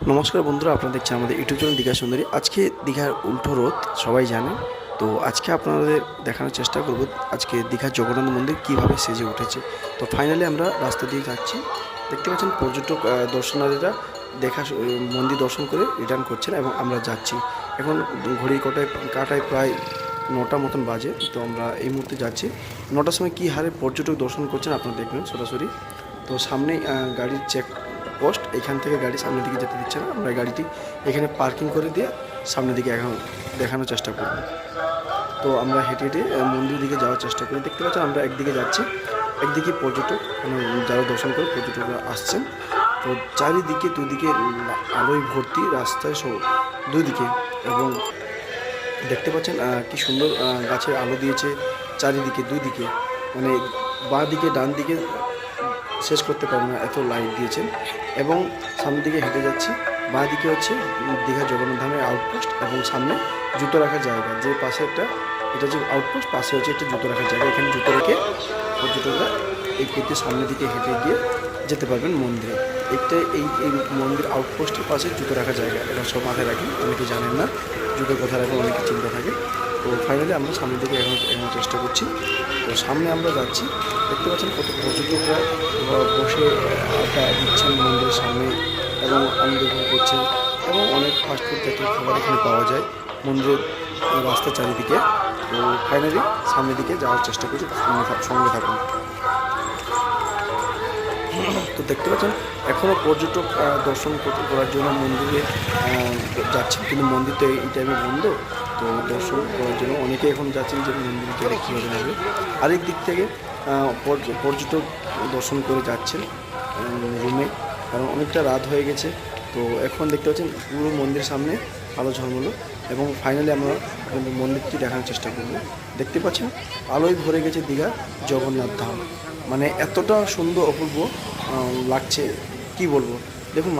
নমস্কার বন্ধুরা আপনারা দেখছেন আমাদের ইউটিউব চ্যানেল দীঘা সুন্দরী। আজকে দীঘার উল্টো রোদ সবাই জানে। তো আজকে আপনাদের দেখানোর চেষ্টা করব আজকে দীঘার জগন্নাথ মন্দির কীভাবে সেজে উঠেছে। তো ফাইনালি আমরা রাস্তা দিয়ে যাচ্ছি। দেখতে পাচ্ছেন পর্যটক আহ, দর্শনারীরা দেখা মন্দির দর্শন করে রিটার্ন করছেন এবং আমরা যাচ্ছি। এখন ঘড়ি কটায় কাটায় প্রায় নটা মতন বাজে তো আমরা এই মুহূর্তে যাচ্ছি। নটার সময় কী হারে পর্যটক দর্শন করছেন আপনারা দেখবেন সরাসরি। তো সামনেই গাড়ির চেক পোস্ট, এখান থেকে গাড়ি সামনের দিকে যেতে দিচ্ছে না। আমরা গাড়িটি এখানে পার্কিং করে দিয়ে সামনের দিকে এখন দেখানোর চেষ্টা করব। তো আমরা হেঁটে হেঁটে মন্দির দিকে যাওয়ার চেষ্টা করি। দেখতে পাচ্ছেন আমরা একদিকে যাচ্ছি, একদিকে পর্যটক মানে যারা দর্শন করে পর্যটকরা আসছেন। তো চারিদিকে, দুদিকে আলোয় ভর্তি রাস্তায় সব দুদিকে এবং দেখতে পাচ্ছেন কি সুন্দর গাছের আলো দিয়েছে চারিদিকে দুই দিকে মানে বাঁ দিকে, ডান দিকে শেষ করতে পারব না, এত লাইট দিয়েছেন। এবং সামনের দিকে হেঁটে যাচ্ছি। বাঁ দিকে হচ্ছে দীঘা জগন্নাথ ধামের আউটপোস্ট এবং সামনে জুতো রাখার জায়গা। যে পাশে একটা, এটা হচ্ছে আউটপোস্ট পাশে হচ্ছে একটা জুতো রাখার জায়গা। এখানে জুতো রেখে পর্যটকরা এই করতে সামনের দিকে হেঁটে গিয়ে যেতে পারবেন মন্দিরে। একটা এই এই মন্দির আউটপোস্টের পাশে জুতো রাখার জায়গা। এটা সব মাথায় রাখেন। অনেকে জানেন না, জুতোর কথা রাখে অনেকে চিন্তা থাকে। তো ফাইনালি আমরা সামনের দিকে এখন চেষ্টা করছি। তো সামনে আমরা যাচ্ছি দেখতে পাচ্ছেন কত পর্যটকরা বসে আড্ডা দিচ্ছেন মন্দিরের সামনে এবং আনন্দ করছেন এবং অনেক ফাস্টফুড জাতীয় খাবার এখানে পাওয়া যায় মন্দিরের রাস্তা চারিদিকে। তো ফাইনালি সামনের দিকে যাওয়ার চেষ্টা করছি সঙ্গে থাক- সঙ্গে থাকুন। তো দেখতে পাচ্ছেন এখনও পর্যটক দর্শন করার জন্য মন্দিরে আহ, যাচ্ছেন কিন্তু মন্দির তো এই টাইমে বন্ধ। তো দর্শন করার জন্য অনেকে এখন যাচ্ছেন যে মন্দিরে গেলে কীভাবে যাবে আরেক দিক থেকে পর্যটক দর্শন করে যাচ্ছেন রুমে কারণ অনেকটা রাত হয়ে গেছে। তো এখন দেখতে পাচ্ছেন পুরো মন্দির সামনে আলো ঝলমলো এবং ফাইনালি আমরা মন্দিরটি দেখানোর চেষ্টা করব। দেখতে পাচ্ছেন আলোয় ভরে গেছে দীঘা জগন্নাথ ধাম। মানে এতটা সুন্দর অপূর্ব লাগছে। কি বলব? দেখুন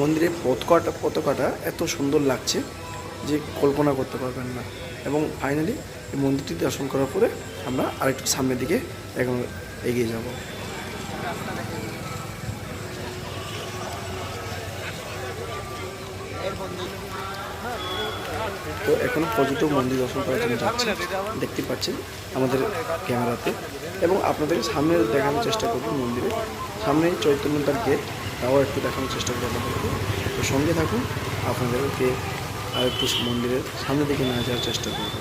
মন্দিরের পতাকাটা পতাকাটা এত সুন্দর লাগছে। যে কল্পনা করতে পারবেন না। এবং ফাইনালি এই মন্দিরটি দর্শন করার পরে আমরা আরেকটু সামনের দিকে এখন এগিয়ে যাব। তো এখনও পর্যটক মন্দির দর্শন করার জন্য যাচ্ছে। দেখতে পাচ্ছেন আমাদের ক্যামেরাতে। এবং আপনাদেরকে সামনে দেখানোর চেষ্টা করব মন্দিরে। সামনে চৈতন্যতার গেট তাও একটু দেখানোর চেষ্টা করব তো সঙ্গে থাকুন, আপনাদেরকে আর মন্দিরের সামনের দিকে না যাওয়ার চেষ্টা করব।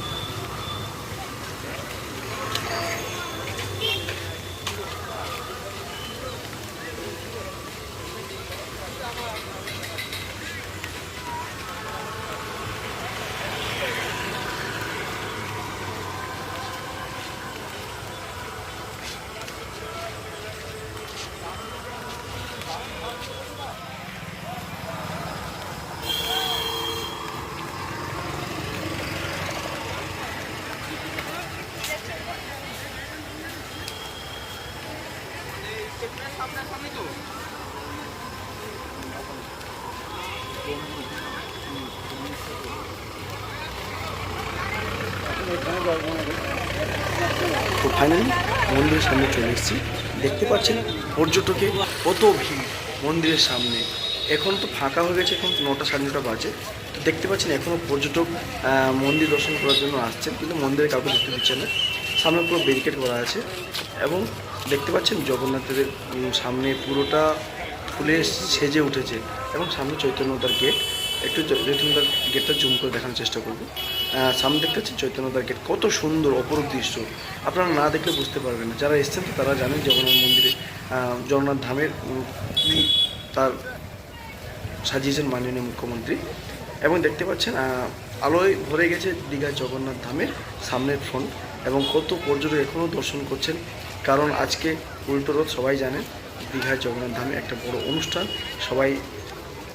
তো ফাইনালি মন্দিরের সামনে চলে এসেছি। দেখতে পাচ্ছেন পর্যটকে কত ভিড় মন্দিরের সামনে। এখন তো ফাঁকা হয়ে গেছে, এখন নটা সাড়ে নটা বাজে। তো দেখতে পাচ্ছেন এখনও পর্যটক মন্দির দর্শন করার জন্য আসছেন, কিন্তু মন্দিরে কাউকে ঢুকতে দিচ্ছে না। সামনে পুরো ব্যারিকেড করা আছে এবং দেখতে পাচ্ছেন? জগন্নাথের সামনে পুরোটা ফুলে সেজে উঠেছে এবং সামনে চৈতন্যতার গেট একটু চৈতন্যতার গেটটা জুম করে দেখানোর চেষ্টা করব। সামনে দেখতে পাচ্ছেন চৈতন্যতার গেট কত সুন্দর, অপরূপ দৃশ্য। আপনারা না দেখলে বুঝতে পারবেন না। যারা এসছেন তো তারা জানেন জগন্নাথ মন্দিরে জগন্নাথ ধামের কি তার সাজিয়েছেন মাননীয় মুখ্যমন্ত্রী। এবং দেখতে পাচ্ছেন আলোয় ভরে গেছে দীঘা জগন্নাথ ধামের সামনের ফ্রন্ট এবং কত পর্যটক এখনও দর্শন করছেন। কারণ আজকে উল্টো রথ সবাই জানেন দীঘার জগন্নাথ ধামে একটা বড় অনুষ্ঠান। সবাই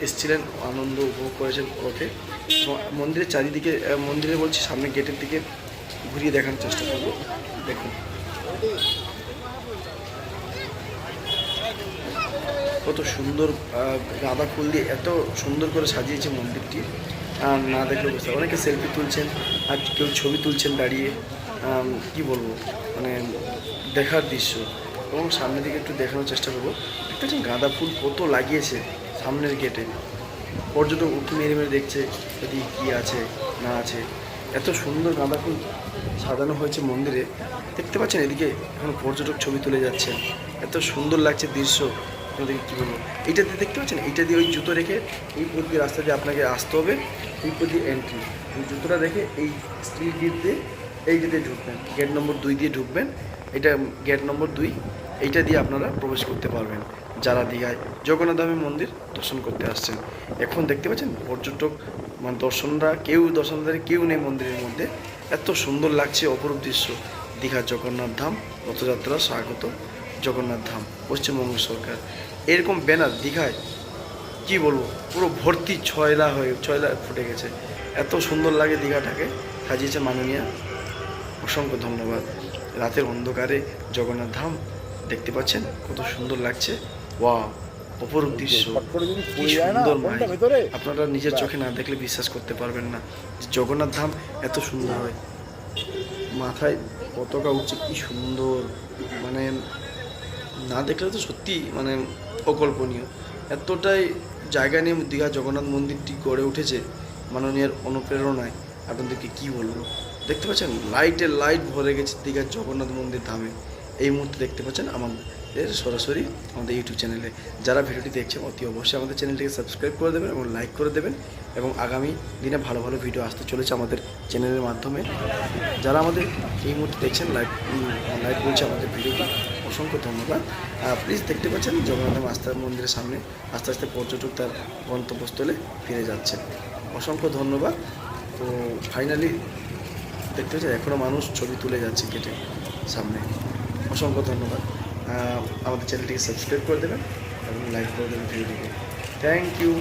এসছিলেন, আনন্দ উপভোগ করেছেন রথে মন্দিরের চারিদিকে মন্দিরে বলছি, সামনে গেটের দিকে ঘুরিয়ে দেখানোর চেষ্টা করব। দেখুন। কত সুন্দর গাঁদা ফুল দিয়ে এত সুন্দর করে সাজিয়েছে মন্দিরটি। আর না দেখলে বুঝতে অনেকে সেলফি তুলছেন, আর কেউ ছবি তুলছেন দাঁড়িয়ে। কি বলব? মানে দেখার দৃশ্য। এবং সামনের দিকে একটু দেখানোর চেষ্টা করব। দেখতে পাচ্ছেন গাঁদা ফুল কত লাগিয়েছে সামনের গেটে পর্যটক উঁকি মেরে মেরে দেখছে যদি কী আছে, না আছে। এত সুন্দর গাঁদা ফুল সাজানো হয়েছে মন্দিরে। দেখতে পাচ্ছেন এদিকে এখন পর্যটক ছবি তুলে যাচ্ছে। এত সুন্দর লাগছে দৃশ্য। আপনাদেরকে কী বলব? এটা দিয়ে দেখতে পাচ্ছেন? এইটা দিয়ে ওই জুতো রেখে এই পথ দিয়ে রাস্তা দিয়ে আপনাকে আসতে হবে। এই পথ দিয়ে এন্ট্রি ওই জুতোটা রেখে এই স্টিল গেট দিয়ে এইটা দিয়ে ঢুকবেন গেট নম্বর দুই দিয়ে ঢুকবেন, এটা গেট নম্বর দুই, এইটা দিয়ে আপনারা প্রবেশ করতে পারবেন। যারা দীঘায় জগন্নাথ ধামের মন্দির দর্শন করতে আসছেন। এখন দেখতে পাচ্ছেন, পর্যটক মানে দর্শনরা, কেউ দর্শনদারি, কেউ নেই মন্দিরের মধ্যে। এত সুন্দর লাগছে, অপরূপ দৃশ্য। দীঘার জগন্নাথ ধাম রথযাত্রা, স্বাগত জগন্নাথ ধাম পশ্চিমবঙ্গ সরকার। এরকম ব্যানার দীঘায়, কি বলব, পুরো ভর্তি ছয়লা হয়ে, ছয়লা ফুটে গেছে। এত সুন্দর লাগে দীঘাটাকে, সাজিয়েছে মাননীয়া অসংখ্য ধন্যবাদ। রাতের অন্ধকারে জগন্নাথ ধাম দেখতে পাচ্ছেন কত সুন্দর লাগছে। ওয়া অপরূপ দৃশ্য। কি সুন্দর মাই আপনারা নিজের চোখে না দেখলে বিশ্বাস করতে পারবেন না যে জগন্নাথ ধাম এত সুন্দর। হয় মাথায় পতাকা উঠছে কি সুন্দর। মানে না দেখলে তো সত্যি মানে অকল্পনীয়। এতটাই জায়গা নিয়ে দীঘা জগন্নাথ মন্দিরটি গড়ে উঠেছে মাননীয়ার অনুপ্রেরণায়। আপনাদেরকে কি বলব? দেখতে পাচ্ছেন? লাইটে লাইট ভরে গেছে দীঘার জগন্নাথ মন্দির ধামে। এই মুহূর্তে দেখতে পাচ্ছেন আমাদের সরাসরি আমাদের ইউটিউব চ্যানেলে। যারা ভিডিওটি দেখছেন, অতি অবশ্যই আমাদের চ্যানেলটিকে সাবস্ক্রাইব করে দেবেন এবং লাইক করে দেবেন এবং আগামী দিনে ভালো ভালো ভিডিও আসতে চলেছে আমাদের চ্যানেলের মাধ্যমে। যারা আমাদের এই মুহূর্তে দেখছেন লাইভ লাইভ বলছে আমাদের ভিডিওটি, অসংখ্য ধন্যবাদ। প্লিজ দেখতে পাচ্ছেন, জগন্নাথ আস্থা মন্দিরের সামনে আস্তে আস্তে পর্যটক তার গন্তব্যস্থলে ফিরে যাচ্ছে। অসংখ্য ধন্যবাদ। তো ফাইনালি দেখতে পাচ্ছেন এখনও মানুষ ছবি তুলে যাচ্ছে কেটে সামনে। অসংখ্য ধন্যবাদ। আমাদের চ্যানেলটিকে সাবস্ক্রাইব করে দেবেন এবং লাইক করে দেবেন ভিডিওটিকে থ্যাংক ইউ